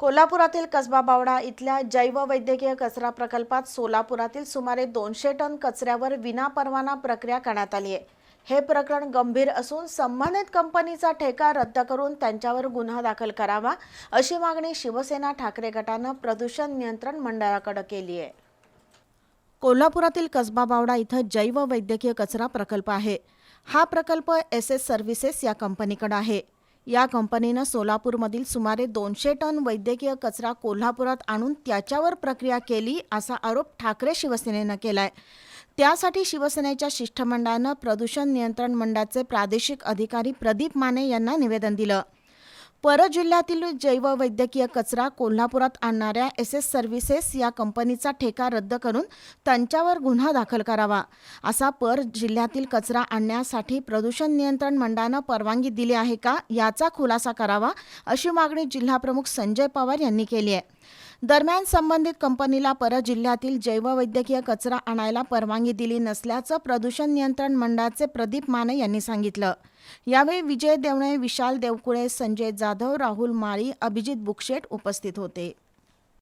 कोल्हापुरातील कसबा बावडा इथल्या जैववैद्यकीय कचरा प्रकल्पात सोलापुरातील सुमारे दोनशे टन कचऱ्यावर विनापरवाना प्रक्रिया करण्यात आली आहे. हे प्रकरण गंभीर असून संबंधित कंपनीचा ठेका रद्द करून त्यांच्यावर गुन्हा दाखल करावा अशी मागणी शिवसेना ठाकरे गटानं प्रदूषण नियंत्रण मंडळाकडे केली आहे. कोल्हापुरातील कसबा बावडा इथं जैववैद्यकीय कचरा प्रकल्प आहे. हा प्रकल्प एस एस सर्व्हिसेस या कंपनीकडे आहे. या कंपनीनं सोलापूरमधील सुमारे दोनशे टन वैद्यकीय कचरा कोल्हापुरात आणून त्याच्यावर प्रक्रिया केली असा आरोप ठाकरे शिवसेनेनं केलाय. त्यासाठी शिवसेनेच्या शिष्टमंडळानं प्रदूषण नियंत्रण मंडळाचे प्रादेशिक अधिकारी प्रदीप माने यांना निवेदन दिलं. परजिल्ह्यातील जैववैद्यकीय कचरा कोल्हापुरात आणणाऱ्या एस एस सर्व्हिसेस या कंपनीचा ठेका रद्द करून त्यांच्यावर गुन्हा दाखल करावा. असा पर जिल्ह्यातील कचरा आणण्यासाठी प्रदूषण नियंत्रण मंडळानं परवानगी दिली आहे का याचा खुलासा करावा अशी मागणी जिल्हाप्रमुख संजय पवार यांनी केली आहे. दरम्यान संबंधित कंपनीला परत जिल्ह्यातील जैववैद्यकीय कचरा आणायला परवानगी दिली नसल्याचं प्रदूषण नियंत्रण मंडळाचे प्रदीप माने यांनी सांगितलं. यावेळी विजय देवणे विशाल देवकुळे संजय जाधव राहुल माळी अभिजित बुकशेट उपस्थित होते.